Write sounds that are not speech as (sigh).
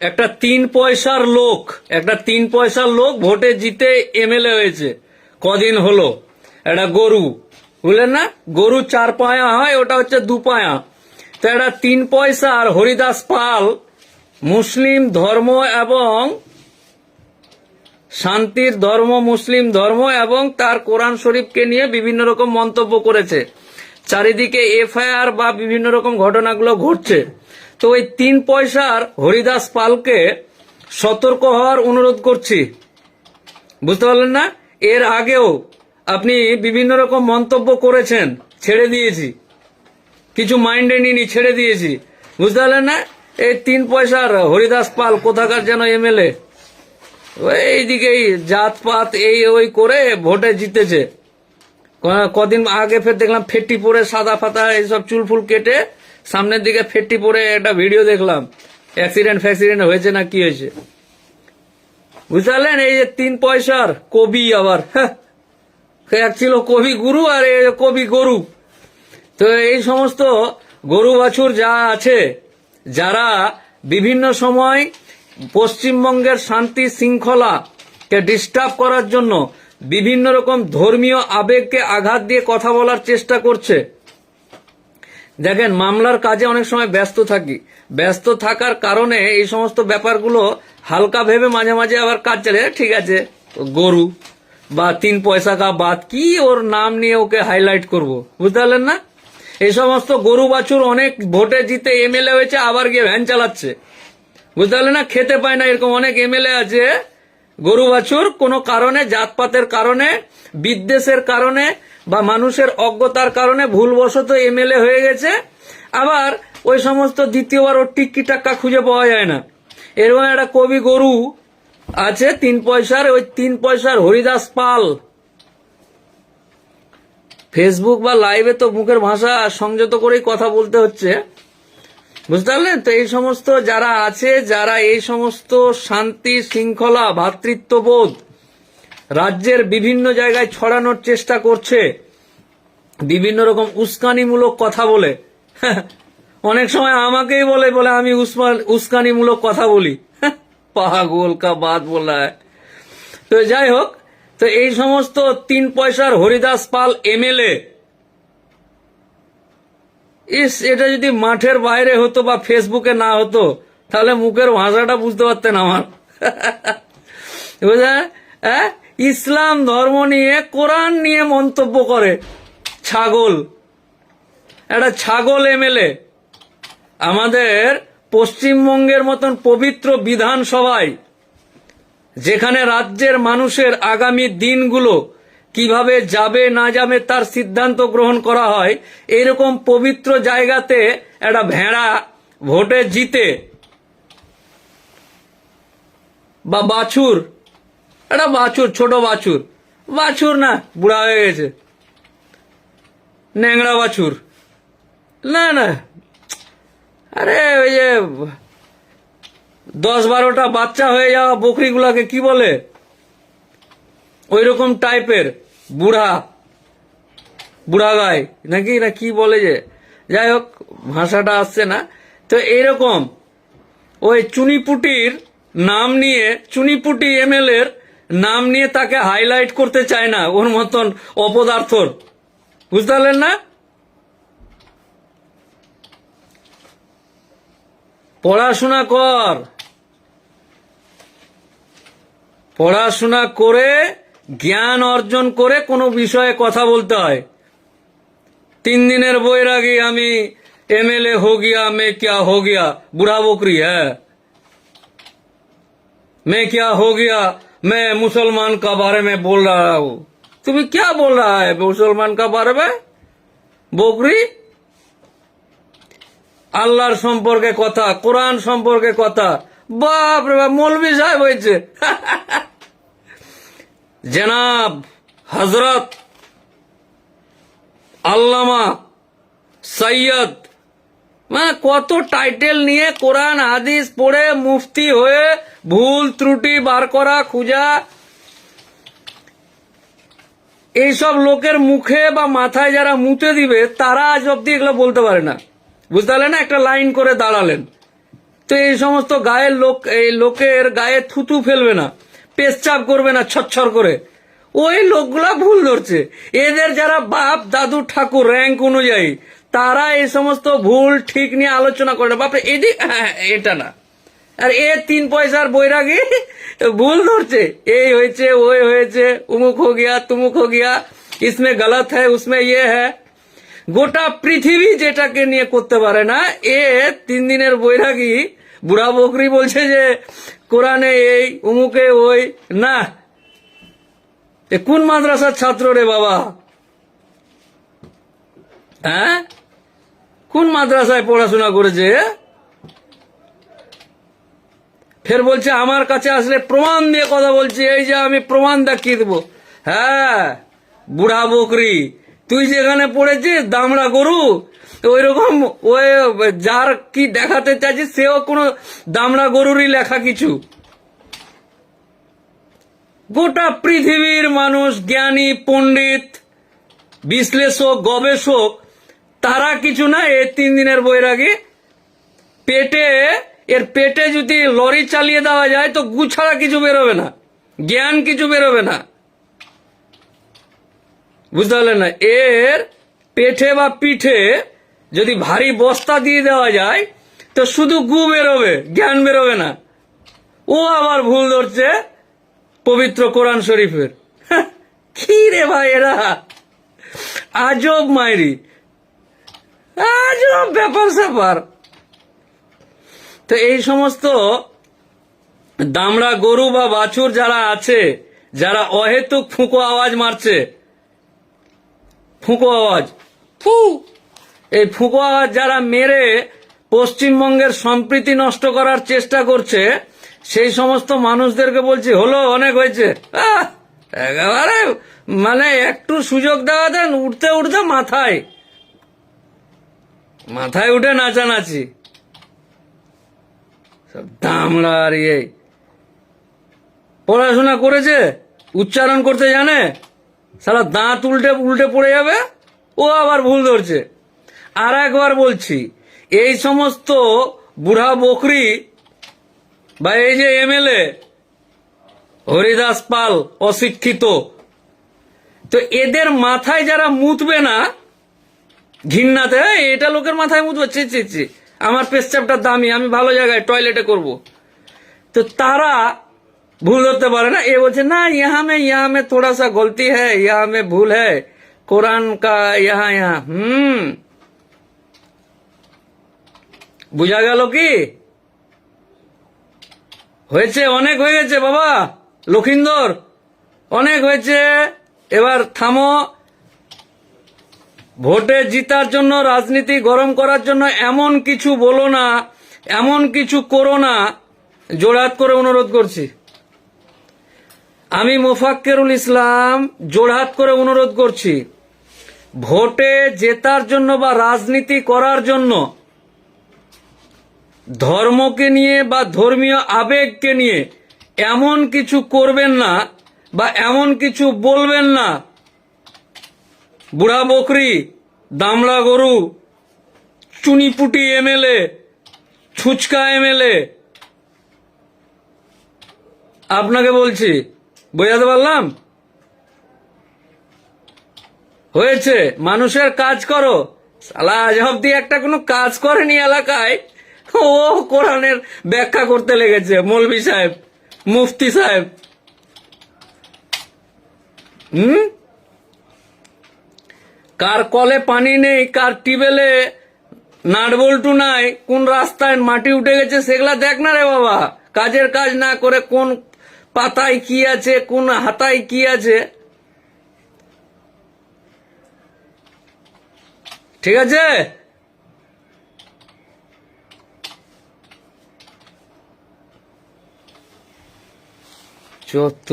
একটা তিন পয়সার লোক, একটা তিন পয়সার লোক ভোটে জিতে এমএলএ হয়েছে। কদিন হলো? একটা গরু, বুঝলেন না? গরু চার পায়া হয়, ওটা হচ্ছে দু পায়া। তো একটা তিন পয়সার হরিদাস পাল মুসলিম ধর্ম এবং শান্তির ধর্ম, মুসলিম ধর্ম এবং তার কোরআন শরীফকে নিয়ে বিভিন্ন রকম মন্তব্য করেছে। চারিদিকে এফআইআর বা বিভিন্ন রকম ঘটনাগুলো ঘটছে। তো ওই তিন পয়সার হরিদাস পালকে সতর্ক হওয়ার অনুরোধ করছি। বুঝতে পারলেন না? এর আগেও আপনি বিভিন্ন রকম মন্তব্য করেছেন, ছেড়ে দিয়েছি। কিছু মাইন্ডে নিনি ছেড়ে দিয়েছি। বুঝতে পারলেন না? এই তিন পয়সার হরিদাস পাল কোথাকার যেন এমএলএ? এইদিকেই জাতপাত, এই ওই করে ভোটে জিতেছে। কদিন আগে ফের দেখলাম ফেটি পরে সাদা ফাতা, এইসব চুল ফুল কেটে সামনের দিকে ফেটটি পরে একটা ভিডিও দেখলাম। অ্যাক্সিডেন্ট ফ্যাক্সিডেন্ট হয়েছে না কি হয়েছে? বুঝতে পারলেন এই যে তিন পয়সার কবি আবার হ্যাঁ। এক ছিল কবি গুরু আর এই কবি গরু। তো এই সমস্ত গরু বাছুর যা আছে, যারা বিভিন্ন সময় পশ্চিমবঙ্গের শান্তি শৃঙ্খলাকে ডিস্টার্ব করার জন্য বিভিন্ন রকম ধর্মীয় আবেগকে আঘাত দিয়ে কথা বলার চেষ্টা করছে। দেখেন, মামলার কাজে অনেক সময় ব্যস্ত থাকি। ব্যস্ত থাকার কারণে এই সমস্ত ব্যাপারগুলো হালকা ভেবে মাঝে মাঝে আবার কাজ চলে ঠিক আছে গরু বা তিন পয়সা কা বাদ কি ওর নাম নিয়ে ওকে হাইলাইট করব? বুঝতে পারলেন না? এই সমস্ত গরু বাছুর অনেক ভোটে জিতে এমএলএ হয়েছে, আবার গিয়ে ভ্যান চালাচ্ছে। বুঝতে পারলেন না? খেতে পায় না, এরকম অনেক এমএলএ আছে গরু বাছুর কোনো কারণে, জাতপাতের কারণে, বিদ্বেষের কারণে বা মানুষের অজ্ঞতার কারণে ভুলবশত এমএলএ হয়ে গেছে। আবার ওই সমস্ত দ্বিতীয়বার ওর টিক্কি টাক্কা খুঁজে পাওয়া যায় না। এরকম একটা কবি গরু আছে, তিন পয়সার, ওই তিন পয়সার হরিদাস পাল। ফেসবুক বা লাইভে তো মুখের ভাষা সংযত করেই কথা বলতে হচ্ছে। বুঝতে পারলেন? তো এই সমস্ত যারা আছে, যারা এই সমস্ত শান্তি, শৃঙ্খলা ভ্রাতৃত্ববোধ রাজ্যের বিভিন্ন জায়গায় ছড়ানোর চেষ্টা করছে, বিভিন্ন রকম উস্কানিমূলক কথা বলে, (laughs) অনেক সময় আমাকেই বলে বলে আমি উস্কানিমূলক কথা বলি, (laughs) পাগল কা বাদ বলা তো যাই হোক, তো এই সমস্ত তিন পয়সার হরিদাস পাল এমএলএ ইস, এটা যদি মাঠের বাইরে হতো বা ফেসবুকে না হতো, তাহলে মুখের ভাষাটা বুঝতে পারতেন আমার। (laughs) বুঝলেন হ্যাঁ? ইসলাম ধর্ম নিয়ে কোরআন নিয়ে মন্তব্য করে। ছাগল। একটা ছাগল এমএলএ। আমাদের পশ্চিমবঙ্গের মতন পবিত্র বিধানসভায়, যেখানে রাজ্যের মানুষের আগামী দিনগুলো কীভাবে যাবে না যাবে তার সিদ্ধান্ত গ্রহণ করা হয়, এরকম পবিত্র জায়গাতে একটা ভেড়া ভোটে জিতে বা বাছুর, একটা বাছুর, ছোট বাছুর বাছুর না, বুড়া হয়ে গেছে ন্যাংরা বাছুর, না না, আরে ওই যে দশ বারোটা বাচ্চা হয়ে যাওয়া বকরিগুলাকে কি বলে? ওই রকম টাইপের, বুড়া বুড়া গায় নাকি, না কি বলে যে, যাই হোক, ভাষাটা আসছে না। তো এইরকম, ওই চুনিপুটির নাম নিয়ে, চুনিপুটি এমএল এর নাম নিয়ে তাকে হাইলাইট করতে চায় না, ওর মতন অপদার্থর। বুঝতে পারলেন না? পড়াশোনা কর। পড়াশোনা করে জ্ঞান অর্জন করে কোনো বিষয়ে কথা বলতে হয়। তিন দিনের বইয়ের আগে আমি এমএলএ হো গিয়া মে কিয়া হো গিয়া বুড়া বকরি হ্যাঁ। মে কিয়া হো গিয়া মে মুসলমান কা বারে মে বল রা তুমি ক্যা বল রা হ্যাঁ মুসলমান কা বারে মে? বকরি? আল্লাহর সম্পর্কে কথা, কোরআন সম্পর্কে কথা। বাপ রে বাপ মৌলবি সাহেব হয়েছে। (laughs) জনাব হজরত আল্লামা সৈয়দ মানে কত টাইটেল নিয়ে কোরআন, হাদিস পড়ে মুফতি হয়ে ভুল ত্রুটি বার করা, খুঁজা। এইসব লোকের মুখে বা মাথায় যারা মুতে দিবে, তারা আজ অব্দি এগুলো বলতে পারে না। বুঝতে না একটা লাইন করে দাঁড়ালেন। তো এই সমস্ত গায়ের লোক, এই লোকের গায়ে থুতু ফেলবে না। পেশচাপ করবে না ছচ্ছর করে। ওই লোকগুলা ভুল ধরছে। এদের যারা বাপ দাদু ঠাকুর র্যাঙ্ক অনুযায়ী তারা এই সমস্ত ভুল ঠিক নিয়ে আলোচনা করে না। বাপরে এদিক হ্যাঁ, এটা না। আর এ তিন পয়সার বৈরাগী ভুল ধরছে। এই হয়েছে ওই হয়েছে উমুক হো গিয়া তুমুক হো গিয়া ইসমে গলত হ্যাঁ উসমে ইয়ে হ্যাঁ গোটা পৃথিবী যেটাকে নিয়ে করতে পারে না এ তিন দিনের বৈরাগী বুড়া বকরি বলছে যে, কোরআনে এই, উমুকে ওই, না। এ কোন মাদ্রাসার ছাত্র রে বাবা? হ্যাঁ? কোন মাদ্রাসায় পড়াশোনা করেছে? ফের বলছে, আমার কাছে আসলে প্রমাণ দিয়ে কথা বলছি, এই যে আমি প্রমাণ দেখিয়ে দেবো। হ্যাঁ বুড়া বকরি, তুই যেখানে পড়েছিস, দামড়া গরু ওই রকম ওই যার কি দেখাতে চাইছিস সেও কোনো দামড়া গরুরই লেখা কিছু। গোটা পৃথিবীর মানুষ, জ্ঞানী, পণ্ডিত, বিশ্লেষক, গবেষক, তারা কিছু না, এই তিন দিনের বৈরাগী। পেটে, এর পেটে যদি লরি চালিয়ে দেওয়া যায়, তো গু ছাড়া কিছু বেরোবে না। জ্ঞান কিছু বেরোবে না। বুঝতে পারলেন না? এর পেটে বা পিঠে যদি ভারী বস্তা দিয়ে দেওয়া যায় তো শুধু গু বেরোবে জ্ঞান বেরোবে না। ও আবার ভুল ধরছে পবিত্র কোরআন শরীফের। হ্যাঁ, কি রে ভাই এরা? আজব মাইরি। আজব ব্যাপার স্যাপার। তো এই সমস্ত দামড়া গরু বা বাছুর যারা আছে যারা অহেতুক ফুঁকো আওয়াজ মারছে ফুঁকো আওয়াজ। ফু! এই ফুঁকো যারা মেরে পশ্চিমবঙ্গের সম্প্রীতি নষ্ট করার চেষ্টা করছে, সেই সমস্ত মানুষদেরকে বলছি, হলো, অনেক হয়েছে। একেবারে মানে একটু সুযোগ দেওয়া দেন, উঠতে উঠতে মাথায় মাথায় উঠে নাচানাচি। সব দামড়া আর ইয়ে। পড়াশোনা করেছে, উচ্চারণ করতে জানে সারা দাঁত উল্টে উল্টে পড়ে যাবে, ও আবার ভুল ধরছে। আর একবার বলছি, এই সমস্ত বুড়া বকরি বা এই যে এমএলএ হরিদাস পাল অশিক্ষিত, তো এদের মাথায় যারা মুতবে না ঘিন্নাতে এটা লোকের মাথায় মুতবে চি চি চি আমার পেশচাপটা দামি, আমি ভালো জায়গায় টয়লেটে করব। তো তারা ভুল হতে পারে না, এ বলছে, না, ইহা মে ইহা মে থোড়া সা গলতি হ্যাঁ ইহা মে ভুল হ্যাঁ কোরআন কা ইহা ইহা, হুম বুঝা গেল কি? হয়েছে, অনেক হয়ে গেছে বাবা। লক্ষিন্দর, অনেক হয়েছে। এবার থামো। ভোটে জিতার জন্য, রাজনীতি গরম করার জন্য এমন কিছু বলো না, এমন কিছু করো না। জোড়হাত করে অনুরোধ করছি। আমি মোফাক্কেরুল ইসলাম জোড়হাত করে অনুরোধ করছি। ভোটে জেতার জন্য বা রাজনীতি করার জন্য ধর্মকে নিয়ে বা ধর্মীয় আবেগকে নিয়ে এমন কিছু করবেন না বা এমন কিছু বলবেন না। বুড়া বকরি, দামড়া গরু, চুনিপুটি এমএলএ, ছুচকা এমএলএ। আপনাকে বলছি, বোঝাতে পারলাম? হয়েছে। মানুষের কাজ করো। সালা আজ অব্দি একটা কোনো কাজ করেনি এলাকায়। ও, কোরআনের ব্যাখ্যা করতে লেগেছে। মৌলভি সাহেব, মুফতি সাহেব। হুম? কার কলে পানি নেই, কার টিবেলে নাটবল্টু নাই, কোন রাস্তায় মাটি উঠে গেছে সেগুলা দেখ না রে বাবা। কাজের কাজ না করে কোন পাতায় কি আছে, কোন হাতায় কি আছে। ঠিক আছে? যত